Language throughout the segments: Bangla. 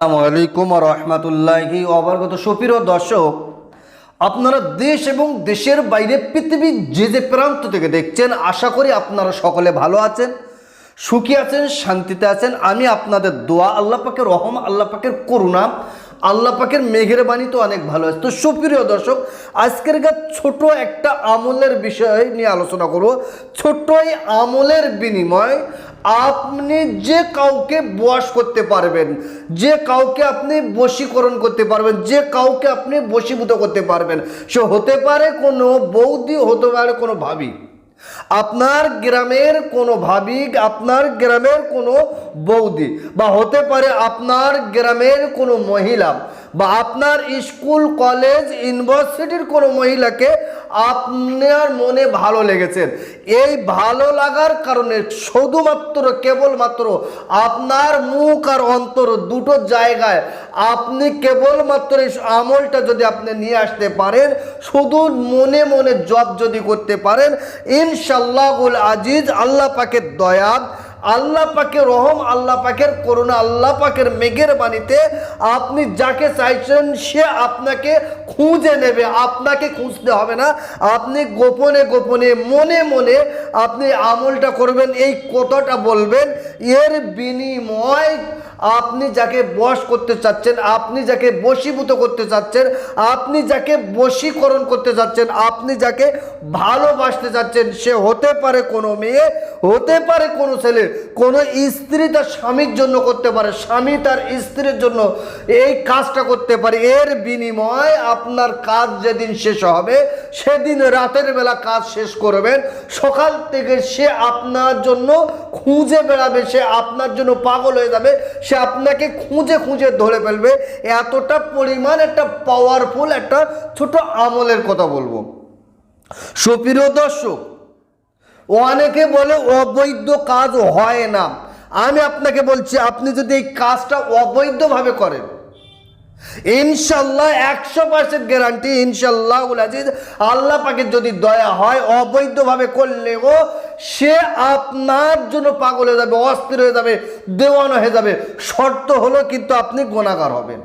আসসালামু আলাইকুম রহমতুল্লাহি অবর্গত সুপ্রিয় দর্শক, আপনারা দেশ এবং দেশের বাইরে পৃথিবীর যে যে প্রান্ত থেকে দেখছেন, আশা করি আপনারা সকলে ভালো আছেন, সুখী আছেন, শান্তিতে আছেন। আমি আপনাদের দোয়া, আল্লাহ পাকের রহম, আল্লাহ পাকের করুণা আল্লাহ পাকের মেঘের বাণী তো অনেক ভালো আছে। তো সুপ্রিয় দর্শক, আজকের গা ছোট একটা আমলের বিষয় নিয়ে আলোচনা করব। ছোট্ট এই আমলের বিনিময় আপনি যে কাউকে বশ করতে পারবেন, যে কাউকে আপনি বশীকরণ করতে পারবেন, যে কাউকে আপনি বশীভূত করতে পারবেন, সে হতে পারে কোনো বৌদি, হতে পারে কোনো ভাবি। আপনার গ্রামের কোনো ভাবিক, আপনার গ্রামের কোনো বৌদি বা হতে পারে আপনার গ্রামের কোনো মহিলা বা আপনার স্কুল, কলেজ, ইউনিভার্সিটির কোনো মহিলাকে আপনার মনে ভালো লেগেছেন। এই ভালো লাগার কারণে শুধুমাত্র, কেবলমাত্র আপনার মুখ আর অন্তর দুটো জায়গায় আপনি কেবলমাত্র এই আমলটা যদি আপনি নিয়ে আসতে পারেন, শুধু মনে মনে জব যদি করতে পারেন ইনশাল্লাহুল আজিজ, আল্লাহ পাকের দয়া আল্লাহ পাকের রহম, আল্লাহ পাকের করুণা, আল্লাহ পাকের মেঘের বাণীতে আপনি যাকে চাইছেন, সে আপনাকে খুঁজে নেবে, আপনাকে খুঁজতে হবে না। আপনি গোপনে গোপনে, মনে মনে আপনি আমলটা করবেন, এই কথাটা বলবেন। এর বিনিময় আপনি যাকে বশ করতে চাচ্ছেন, আপনি যাকে বশীভূত করতে চাচ্ছেন, আপনি যাকে বশীকরণ করতে চাচ্ছেন, আপনি যাকে ভালোবাসতে চাচ্ছেন, সে হতে পারে কোনো মেয়ে, হতে পারে কোনো ছেলে, কোনো স্ত্রী তার স্বামীর জন্য করতে পারে, স্বামী তার স্ত্রীর জন্য এই কাজটা করতে পারে। এর বিনিময় আপনার কাজ যেদিন শেষ হবে, সেদিন রাতের বেলা কাজ শেষ করবেন। সকাল থেকে সে আপনার জন্য খুঁজে বেড়াবে, সে আপনার জন্য পাগল হয়ে যাবে সে আপনাকে খুঁজে খুঁজে ধরে ফেলবে। এতটা পরিমাণ একটা পাওয়ারফুল একটা ছোট আমলের কথা বলব। সুপ্রিয় দর্শক, অনেকে বলে অবৈধ কাজ হয় না। আমি আপনাকে বলছি, আপনি যদি এই কাজটা অবৈধভাবে করেন ইনশাল্লাহ একশো পার্সেন্ট গ্যারান্টি ইনশাল্লাহ আজিজ। আল্লাহ পাকে যদি দয়া হয়, অবৈধভাবে করলেও সে আপনার জন্য পাগল হয়ে যাবে, অস্থির হয়ে যাবে, দেওয়ানো হয়ে যাবে। শর্ত হলো কিন্তু আপনি গোনাগার হবেন।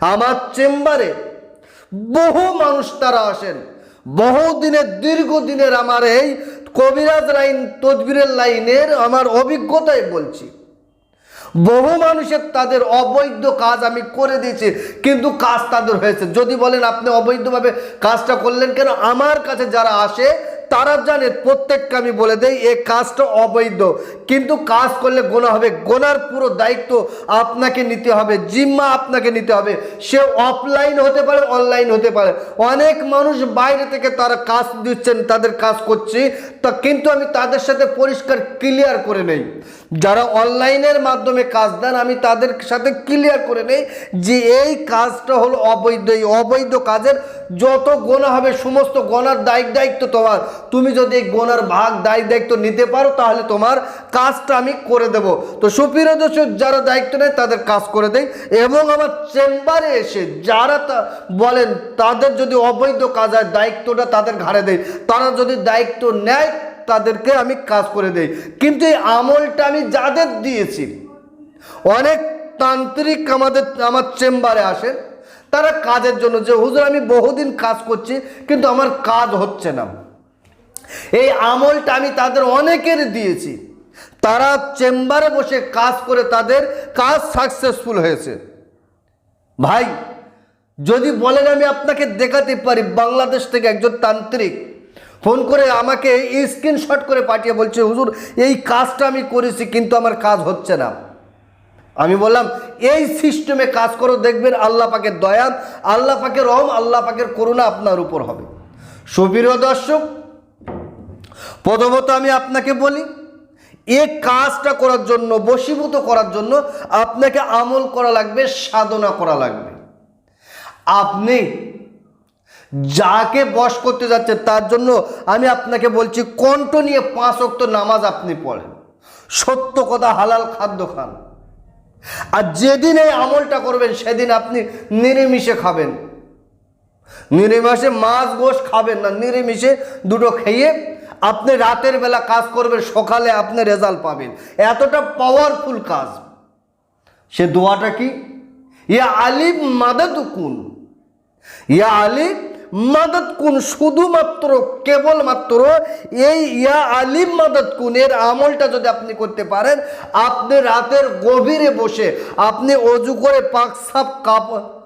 আমার চেম্বারে বহু মানুষ তারা আসেন। বহুদিনের, দীর্ঘদিনের আমার এই কবিরাজ লাইন, তদবিরের লাইনের আমার অভিজ্ঞতায় বলছি। বহু মানুষের তাদের অবৈধ কাজ আমি করে দিয়েছি, কিন্তু কাজ তাদের হয়েছে। যদি বলেন আপনি অবৈধভাবে কাজটা করলেন কেন? আমার কাছে যারা আসে তারা জানে, প্রত্যেককে আমি বলে দেই এই কাজটা অবৈধ। কিন্তু কাজ করলে গোনা হবে। গোনার পুরো দায়িত্ব আপনাকে নিতে হবে, জিম্মা আপনাকে নিতে হবে। সে অফলাইন হতে পারে অনলাইন হতে পারে। অনেক মানুষ বাইরে থেকে তারা কাজ দিচ্ছেন, তাদের কাজ করছি, তা কিন্তু আমি তাদের সাথে পরিষ্কার ক্লিয়ার করে নেই। যারা অনলাইনের মাধ্যমে কাজ দেন, আমি তাদের সাথে ক্লিয়ার করে নেই যে এই কাজটা হলো অবৈধ। এই অবৈধ কাজের যত গোনা হবে, সমস্ত গোনার দায়িত্ব দায়িত্ব তোমার। তুমি যদি এই গোনার ভাগ দায়িত্ব দায়িত্ব নিতে পারো, তাহলে তোমার কাজটা আমি করে দেব। তো সুপ্রিয় দর্শক, যারা দায়িত্ব নেয়, তাদের কাজ করে দেয় এবং আমার চেম্বারে এসে যারা বলেন, তাদের যদি অবৈধ কাজ হয়, দায়িত্বটা তাদের ঘাড়ে দেয় তারা যদি দায়িত্ব নেয়, তাদেরকে আমি কাজ করে দেই। কিন্তু এই আমলটা আমি যাদের দিয়েছি, অনেক তান্ত্রিক আমাদের, আমার চেম্বারে আসেন। তারা কাজের জন্য যে, হুজুর, আমি বহুদিন কাজ করছি, কিন্তু আমার কাজ হচ্ছে না। এই আমলটা আমি তাদের অনেকের দিয়েছি। তারা চেম্বারে বসে কাজ করে তাদের কাজ সাকসেসফুল হয়েছে। ভাই, যদি বলেন আমি আপনাকে দেখাতে পারি, বাংলাদেশ থেকে একজন তান্ত্রিক ফোন করে আমাকে স্ক্রিনশট করে পাঠিয়ে বলছে, হুজুর, এই কাজটা আমি করেছি, কিন্তু আমার কাজ হচ্ছে না। আমি বললাম, এই সিস্টেমে কাজ করো, দেখবেন আল্লাহ পাকের দয়া, আল্লাহ পাকের রহম, আল্লাহ পাকের করুণা আপনার উপর হবে। সুপ্রিয় দর্শক, প্রথমত আমি আপনাকে বলি, এ কাজটা করার জন্য, বশীভূত করার জন্য আপনাকে আমল করা লাগবে, সাধনা করা লাগবে। আপনি যাকে বশ করতে যাচ্ছে তার জন্য আমি আপনাকে বলছি, কণ্ঠ নিয়ে পাঁচ অক্ত নামাজ আপনি পড়েন। সত্য কথা, হালাল খাদ্য খান। আর যেদিন এই আমলটা করবেন, সেদিন আপনি নিরামিষে খাবেন। নিরামিষে মাছ গোশ খাবেন না, নিরামিষে দুটো খেয়ে আপনি রাতের বেলা কাজ করবেন, সকালে আপনি রেজাল্ট পাবেন। এতটা পাওয়ারফুল কাজ। সে দোয়াটা কি? ইয়া আলিম মাদাদ কুন ইয়া আলিম মাদত কুন শুধুমাত্র, কেবলমাত্র এই ইয়া আলিম মাদত কুন এর আমলটা যদি আপনি করতে পারেন, আপনি রাতের গভীরে বসে, আপনি অজু করে পাক সাপ কাপড়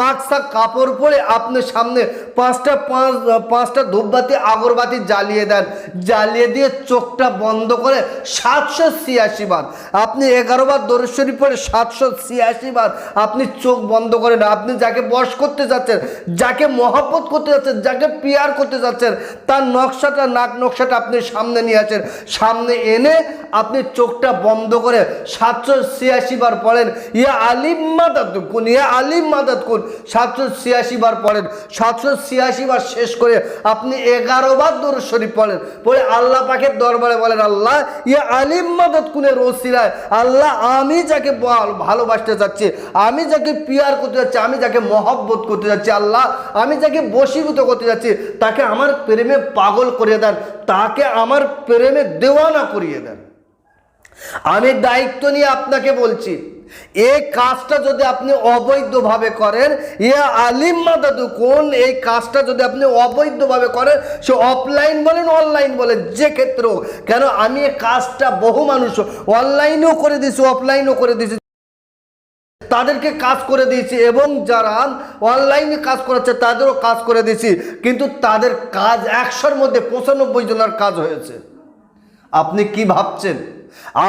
পাঁচটা কাপড় পরে আপনার সামনে পাঁচটা পাঁচ, পাঁচটা ধূপবাতি, আগরবাতি জ্বালিয়ে দেন। জ্বালিয়ে দিয়ে চোখটা বন্ধ করে সাতশো ছিয়াশি বার। আপনি এগারো বার দরেশ্বরী পরে সাতশো ছিয়াশি বার আপনি চোখ বন্ধ করেন আপনি যাকে বশ করতে যাচ্ছেন, যাকে মহাব্বত করতে যাচ্ছেন, যাকে পিয়ার করতে যাচ্ছেন, তার নকশাটা, নাক নকশাটা আপনি সামনে নিয়ে আসেন। সামনে এনে আপনি চোখটা বন্ধ করে সাতশো ছিয়াশি বার পড়েন। ইয়া আলিম মাদাত কোন ইয়া আলিম মাদাত কোন সাতশো ছিয়াশি বার পড়েন, সাতশো ছিয়াশি বার শেষ করে আপনি এগারো বার দূর শরীফ পড়েন। পড়ে আল্লাহ পাকের দরবারে বলেন, আল্লাহ ইয়ে আলিম মাদাত কুনের ওসিলায়, আল্লাহ, আমি যাকে ভালোবাসতে চাচ্ছি, আমি যাকে পিয়ার করতে যাচ্ছি আমি যাকে মহব্বত করতে যাচ্ছি আল্লাহ, আমি যাকে বশীভূত করতে যাচ্ছি তাকে আমার প্রেমে পাগল করিয়ে দেন, তাকে আমার প্রেমে দেওয়ানা করিয়ে দেন। আমি দায়িত্ব নিয়ে আপনাকে বলছি এই কাজটা যদি আপনি অবৈধভাবে করেন, ইয়া আলিম মাদাদু কোন, এই কাজটা যদি আপনি অবৈধভাবে করেন, সে অফলাইন বলেন, অনলাইন বলেন, যে ক্ষেত্রে। কেন আমি এই কাজটা বহু মানুষ অনলাইনেও করে দিয়েছি, অফলাইনও করে দিয়েছি। তাদেরকে কাজ করে দিয়েছি এবং যারা অনলাইনে কাজ করাচ্ছে, তাদেরও কাজ করে দিয়েছি। কিন্তু তাদের কাজ একশোর মধ্যে পঁচানব্বই জনের কাজ হয়েছে। আপনি কি ভাবছেন?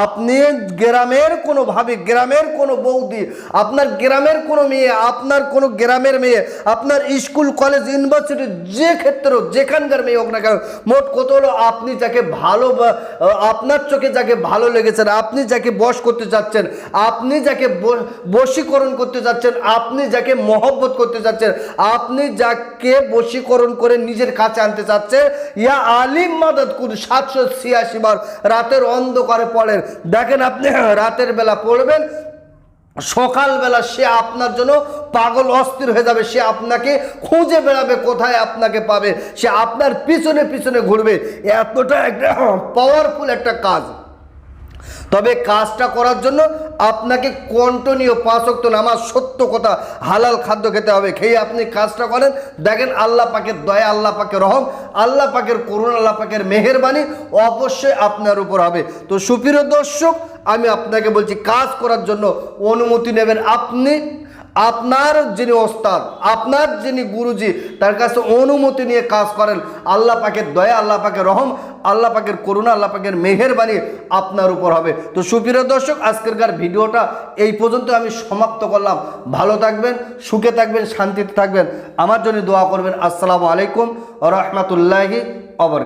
আপনি গ্রামের কোনো ভাবে, গ্রামের কোনো বৌদি, আপনার গ্রামের কোনো মেয়ে, আপনার কোনো গ্রামের মেয়ে, আপনার স্কুল, কলেজ, ইউনিভার্সিটি, যে ক্ষেত্রে, যেখানকার মেয়ে হোক না কেন, মোট কত হলো? আপনি যাকে ভালো আপনার চোখে যাকে ভালো লেগেছেন আপনি যাকে বশ করতে চাচ্ছেন, আপনি যাকে বশীকরণ করতে চাচ্ছেন, আপনি যাকে মহব্বত করতে চাচ্ছেন, আপনি যাকে বশীকরণ করে নিজের কাছে আনতে চাচ্ছেন ইয়া আলিম মাদত কুন সাতশো ছিয়াশি বার রাতের অন্ধকারে পড়েন। দেখেন আপনি রাতের বেলা পড়বেন, সকালবেলা সে আপনার জন্য পাগল অস্থির হয়ে যাবে, সে আপনাকে খুঁজে বেড়াবে, কোথায় আপনাকে পাবে? সে আপনার পিছনে পিছনে ঘুরবে। এতটা একটা পাওয়ারফুল একটা কাজ। তবে কাজটা করার জন্য আপনাকে কন্টনীয় পাঁচক্ত নামাজ সত্য কথা, হালাল খাদ্য খেতে হবে। খেয়ে আপনি কাজটা করেন। দেখেন আল্লাহ পাকের দয়া, আল্লাহ পাকের রহম, আল্লাহ পাকের করুণ, আল্লাহ পাকের মেহরবানি অবশ্যই আপনার উপর হবে। তো সুপ্রিয় দর্শক, আমি আপনাকে বলছি, কাজ করার জন্য অনুমতি নেবেন আপনি। আপনার যিনি ওস্তাদ, আপনার যিনি গুরুজি, তার কাছে অনুমতি নিয়ে কাজ করেন, আল্লাহ পাকের দয়া, আল্লাহ পাকের রহম, আল্লাহ পাকের করুণা, আল্লাহ পাকের মেহেরবানি আপনার উপর হবে। তো সুপ্রিয় দর্শক, আজকেরকার ভিডিওটা এই পর্যন্ত আমি সমাপ্ত করলাম। ভালো থাকবেন, সুখে থাকবেন, শান্তিতে থাকবেন। আমার জন্য দোয়া করবেন। আসসালামু আলাইকুম রহমতুল্লাহি অবর